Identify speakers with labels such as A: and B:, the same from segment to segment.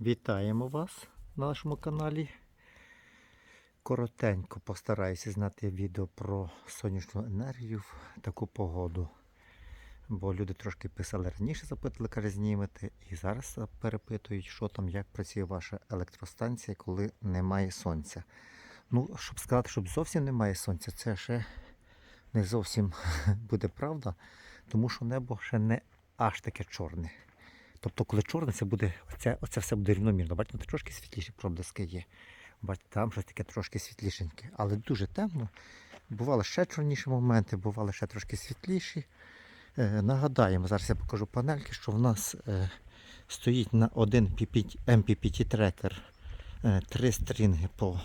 A: Вітаємо вас на нашому каналі. Коротенько постараюся зняти відео про сонячну енергію в таку погоду. Бо люди трошки писали раніше, запитали, каже, знімете, і зараз перепитують, що там, як працює ваша електростанція, коли немає сонця. Ну, щоб сказати, щоб зовсім немає сонця, це ще не зовсім буде правда, тому що небо ще не аж таке чорне. Тобто, коли чорне, це буде, оце, оце все буде рівномірно. Бачите, тут трошки світліші проблиски є. Бачите, там щось таке трошки світлішеньке. Але дуже темно. Бували ще чорніші моменти, бували ще трошки світліші. Е, нагадаємо, зараз я покажу панельки, що в нас е, стоїть на один PPT, MPPT трекер е, три стрінги по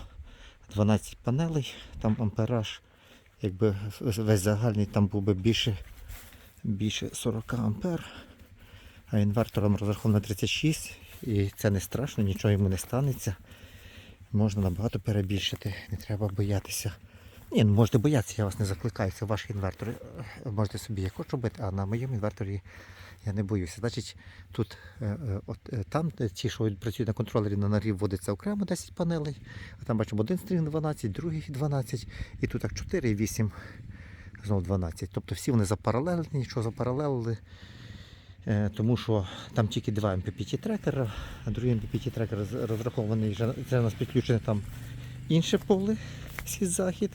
A: 12 панелей. Там ампераж, якби весь загальний там був би більше, більше 40 ампер. А інвертором розраховано 36 і це не страшно, нічого йому не станеться. Можна набагато перебільшити, не треба боятися. Ні, ну можете боятися, я вас не закликаю, це ваші інвертори. Е, Можете собі як хочу робити, а на моєму інверторі я не боюся. Значить, тут е, е, от, там ті, що працюють на контролері на нарів, вводиться окремо 10 панелей. А там бачимо один стрінг 12, другий 12, і тут так 4 і 8, знову 12. Тобто всі вони запаралелені, нічого запаралелили. Е, Тому що там тільки два MPPT трекера, а другий MPPT трекер розрахований, це у нас підключене там інше поле, схід-захід.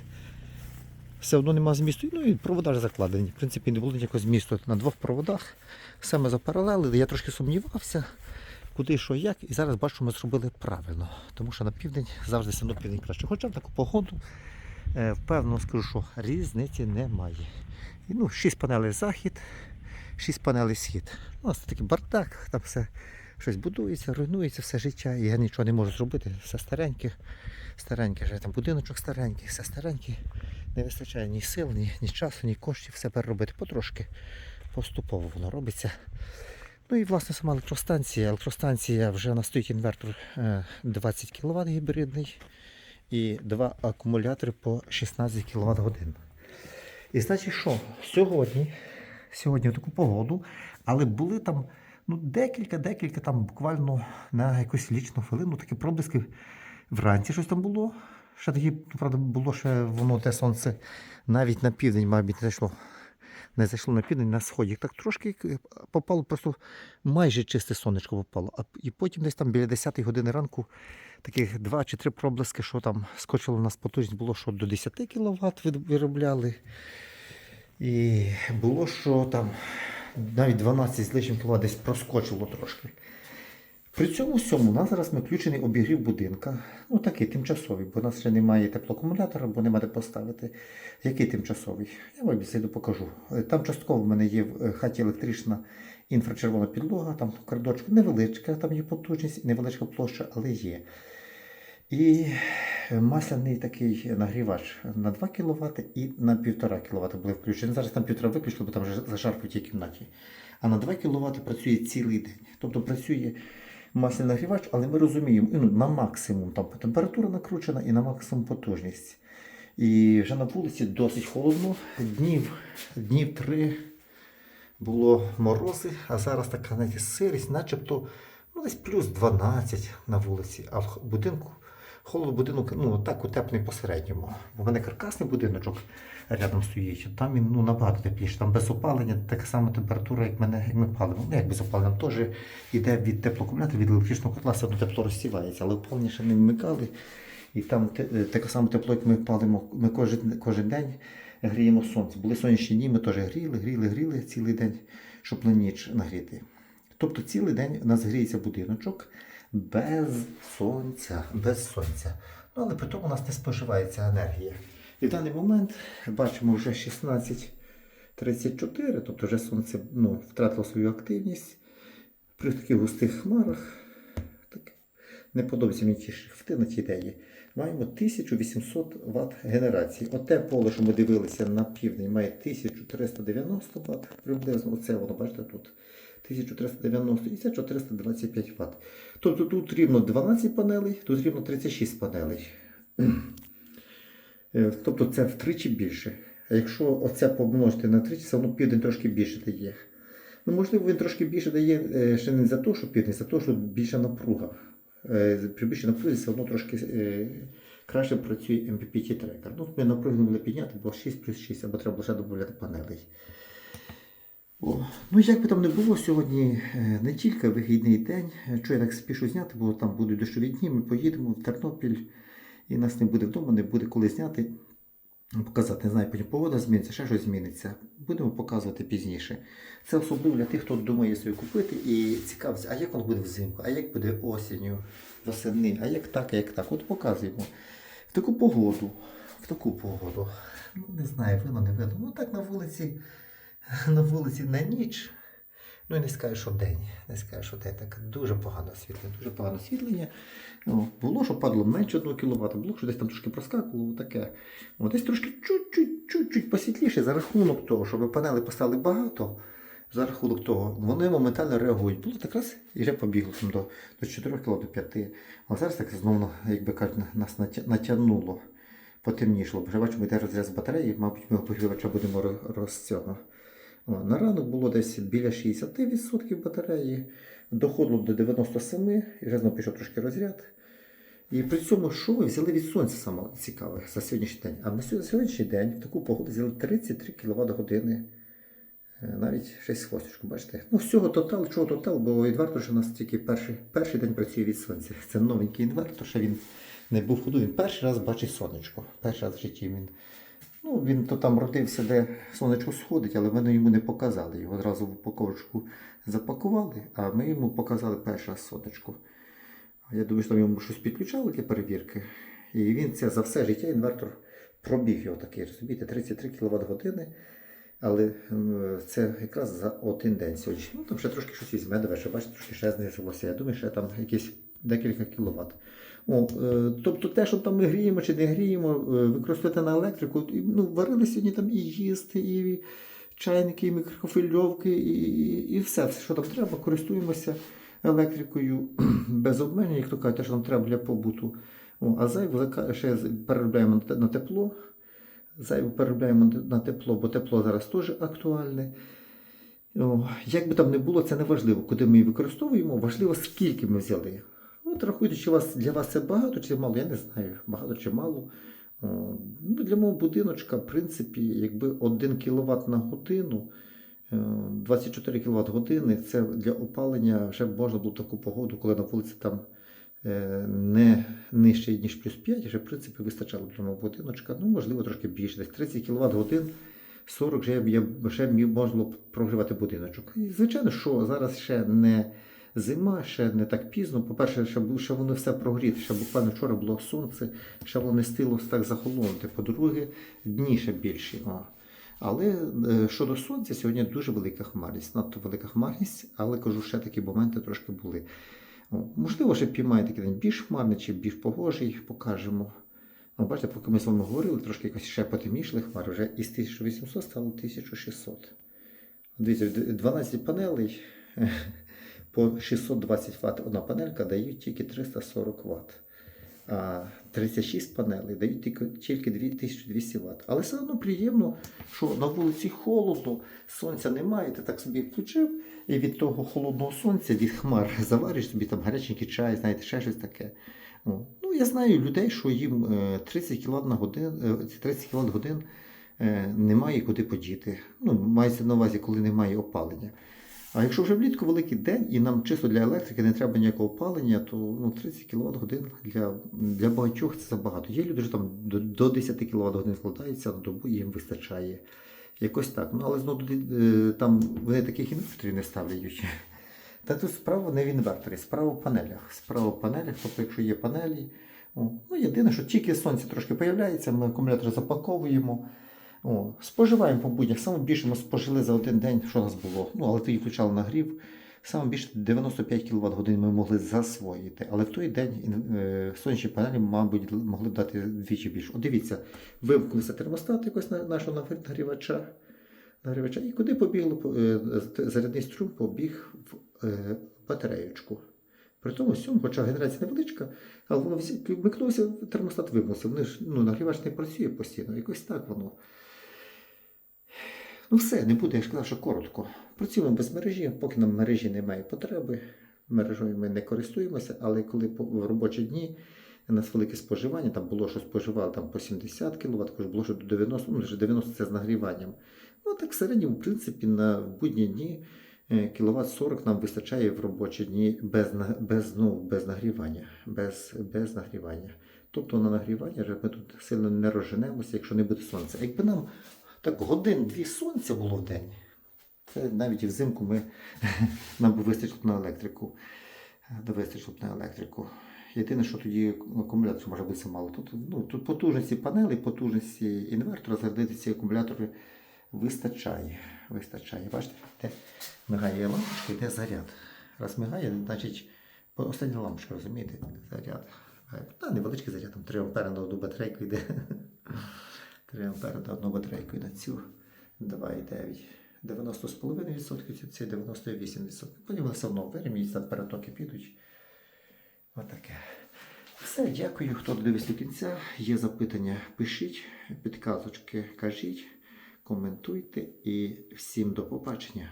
A: Все одно нема змісту. Ну і провода ж закладені. В принципі, не було ніякого змісту на двох проводах. Саме запаралелили. Я трошки сумнівався, куди, що, як. І зараз бачу, ми зробили правильно. Тому що на південь завжди все одно південь краще. Хоча в таку погоду, е, впевнено скажу, що різниці немає. І, ну, 6 панелей захід, 6 панелей схід. У нас такий бардак, там все щось будується, руйнується все життя, і я нічого не можу зробити. Все стареньке, стареньке, вже там будиночок старенький, все стареньке. Не вистачає ні сил, ні, ні часу, ні коштів все переробити. Потрошки поступово воно робиться. Ну і власне сама електростанція. Електростанція вже настоїть інвертор е, 20 кВт гібридний і два акумулятори по 16 кВт годин. І значить що? Сьогодні, сьогодні в таку погоду, але були там ну, декілька, декілька там буквально на якусь лічну хвилину такі проблиски вранці щось там було. Ще такі, правда, було ще воно те сонце навіть на південь, мабуть, не зайшло. Не зайшло на південь, на сході. Так трошки попало, просто майже чисте сонечко попало. А і потім десь там біля 10 години ранку таких два чи три проблиски, що там скочило у нас потужність, було, що до 10 кВт виробляли. І було, що там навіть 12 з лишнім кВт десь проскочило трошки. При цьому всьому у нас зараз включений обігрів будинка. Ну такий тимчасовий, бо у нас ще немає теплоакумулятора, бо нема де поставити. Який тимчасовий? Я вам зайду покажу. Е, Там частково в мене є в е, хаті електрична інфрачервона підлога, там кардочка невеличка, там є потужність, невеличка площа, але є. І масляний такий нагрівач на 2 кВт і на 1,5 кВт були включені. Зараз там 1,5 виключили, бо там вже зажарко в тій кімнаті. А на 2 кВт працює цілий день. Тобто працює масляний нагрівач, але ми розуміємо, ну, на максимум там температура накручена і на максимум потужність. І вже на вулиці досить холодно. Днів, днів три було морози, а зараз така знаєте, сирість, начебто ну, десь плюс 12 на вулиці, а в будинку холод будинок ну, так утеплений посередньому. Бо в мене каркасний будиночок рядом стоїть, там він ну, набагато тепліше, там без опалення, така сама температура, як, мене, як ми палимо. Ну, як без опалення, теж йде від теплоакумулятора, від електричного котла, все одно тепло розсівається, але опалення ще не вмикали. І там е, таке саме тепло, як ми палимо, ми кожен, кожен день гріємо сонце. Були сонячні дні, ми теж гріли, гріли, гріли цілий день, щоб на ніч нагріти. Тобто цілий день у нас гріється будиночок без сонця, без сонця. Ну, але при тому у нас не споживається енергія. І в даний момент бачимо вже 16.34, тобто вже сонце ну, втратило свою активність. При таких густих хмарах так, не подобається мені ті шрифти на ті ідеї. Маємо 1800 Вт генерації. Оте поле, що ми дивилися на південь, має 1390 Вт приблизно. Оце воно, бачите, тут 1390 і це 425 Вт. Тобто тут рівно 12 панелей, тут рівно 36 панелей. Е, Тобто це втричі більше. А якщо оце помножити на тричі, все одно південь трошки більше дає. Ну, можливо, він трошки більше дає е, ще не за те, що південь, за те, що більша напруга. е, при більшій напрузі все одно трошки е, краще працює MPPT трекер. Ну, ми напруги не підняти, бо 6 плюс 6, або треба лише додати панелей. Ну як би там не було сьогодні е, не тільки вихідний день. Е, Що я так спішу зняти, бо там будуть дощові дні, ми поїдемо в Тернопіль, і нас не буде вдома, не буде коли зняти. Показати, не знаю, потім погода зміниться, ще щось зміниться. Будемо показувати пізніше. Це особливо для тих, хто думає собі купити і цікавиться, а як воно буде взимку, а як буде осінню, восени, а як так, а як так. От показуємо. В таку погоду, в таку погоду. Ну, не знаю, видно, не видно. Ну так на вулиці, на вулиці на ніч. Ну і не скажу, що день. Не скажу, що день. Так дуже погане освітлення, дуже погане освітлення. Ну, було, що падало менше 1 кВт, було, що десь там трошки проскакувало, таке. От, десь трошки чуть-чуть, посвітліше за рахунок того, що ви панели поставили багато, за рахунок того, вони моментально реагують. Було так раз і вже побігло там, до, до 4 кг, до 5. А зараз так знову, якби кажуть, нас натягнуло, потемнішало. Вже бачимо, йде розряд з батареї, мабуть, ми обігрівача будемо роз цього. На ранок було десь біля 60% батареї, доходило до 97, і вже знову пішов трошки розряд. І при цьому, що ви взяли від сонця саме цікаве за сьогоднішній день? А ми сьогодні- сьогоднішній день в таку погоду взяли 33 кВт години. Навіть 6 хвосточку, бачите? Ну, всього тотал, чого тотал, бо інвертор ще у нас тільки перший, перший день працює від сонця. Це новенький інвертор, ще він не був в ходу. Він перший раз бачить сонечко. Перший раз в житті він. Ну, він то там родився, де сонечко сходить, але вони йому не показали. Його одразу в упаковочку запакували, а ми йому показали перше сонечко. Я думаю, що там йому щось підключали для перевірки. І він це за все життя інвертор пробіг його такий, розумієте, 33 кВт години. Але це якраз за день сьогодні. Ну, там ще трошки щось візьме, давай, що бачите, трошки ще знизилося. Я думаю, ще там якісь декілька кіловат. О, е, тобто те, що там ми гріємо чи не гріємо, е, використовувати на електрику. Ну, варили сьогодні там і їсти, і чайники, і мікрохвильовки, і, і, і все, що там треба, користуємося електрикою без обмежень, як то кажуть, те, що нам треба для побуту. О, а зайву ще переробляємо на тепло. Переробляємо на тепло, бо тепло зараз теж актуальне. Як би там не було, це не важливо, куди ми її використовуємо, важливо, скільки ми взяли. От рахуйте, чи вас, для вас це багато чи мало, я не знаю, багато чи мало. Ну, для мого будиночка, в принципі, якби 1 кВт на годину, е, 24 кВт години, це для опалення вже можна було таку погоду, коли на вулиці там е, не нижче, ніж плюс 5, вже в принципі вистачало для мого будиночка. Ну, можливо, трошки більше, десь 30 кВт годин. 40 вже, я, вже можна було прогрівати будиночок. І, звичайно, що зараз ще не зима, ще не так пізно. По-перше, ще, ще воно все прогріти. Ще буквально вчора було сонце, ще воно не стило так захолонути. По-друге, дні ще більші. О. Але е, щодо сонця, сьогодні дуже велика хмарність, надто велика хмарність, але кажу, ще такі моменти трошки були. О, можливо, ще піймає такий день більш хмарний чи більш погожий, покажемо. Ну, бачите, поки ми з вами говорили, трошки якось ще потемнішли хмари, вже із 1800 стало 1600. Дивіться, 12 панелей по 620 Вт одна панелька дають тільки 340 Вт. А 36 панелей дають тільки, тільки 2200 Вт. Але все одно приємно, що на вулиці холодно, сонця немає, ти так собі включив, і від того холодного сонця, від хмар завариш собі там гаряченький чай, знаєте, ще щось таке. Ну, я знаю людей, що їм е, 30 кВт на годин, е, 30 кВт годин е, немає куди подіти. Ну, мається на увазі, коли немає опалення. А якщо вже влітку великий день і нам чисто для електрики не треба ніякого опалення, то ну, 30 кВт годин для, для багатьох це забагато. Є люди, що там до, до 10 кВт годин вкладаються на добу і їм вистачає. Якось так. Ну, але знову е, там вони таких інверторів не ставлять. Та тут справа не в інверторі, справа в панелях. Справа в панелях, тобто, якщо є панелі, ну єдине, що тільки сонце трошки появляється, ми акумулятор запаковуємо. О, споживаємо по буднях. Саме більше ми спожили за один день, що у нас було. Ну, але тоді включали нагрів. Саме більше 95 кВт годин ми могли засвоїти. Але в той день е, сонячні панелі, мабуть, могли дати двічі більше. От дивіться, вимкнувся термостат якось на нашого нагрівача. нагрівача. І куди побігло е, зарядний струм побіг в е, батареєчку. При тому всьому, хоча генерація невеличка, але воно вмикнувся, термостат ж ну, нагрівач не працює постійно, якось так воно. Ну все, не буде, я ж казав, що коротко. Працюємо без мережі, поки нам мережі немає потреби. мережою ми не користуємося, але коли в робочі дні у нас велике споживання, там було, що споживали там по 70 кВт, також було, що до 90, ну, вже 90 це з нагріванням. Ну, так в середньому, в принципі, на будні дні кВт 40 нам вистачає в робочі дні без, без, ну, без нагрівання. Без, без нагрівання. Тобто на нагрівання ми тут сильно не розженемося, якщо не буде сонця. Якби нам так годин-дві сонця було в день, це навіть і взимку ми, нам би вистачило на електрику. Да вистачило на електрику. Єдине, що тоді акумулятор може бути мало. Тут, ну, тут потужності панелей, потужності інвертора, зарядити ці акумулятори вистачає. вистачає. Бачите, де мигає лампочка, йде заряд. Раз мигає, значить остання лампочка, розумієте? Заряд. Та невеличкий заряд, там 3 ампери на одну батарейку йде. 3 ампери одну батарейку на цю 2,9. 90,5%, це 98%. Потім все одно вирівнюють, там перетоки підуть. Отаке. Все, дякую, хто дивився до кінця. Є запитання, пишіть, підказочки кажіть, коментуйте і всім до побачення.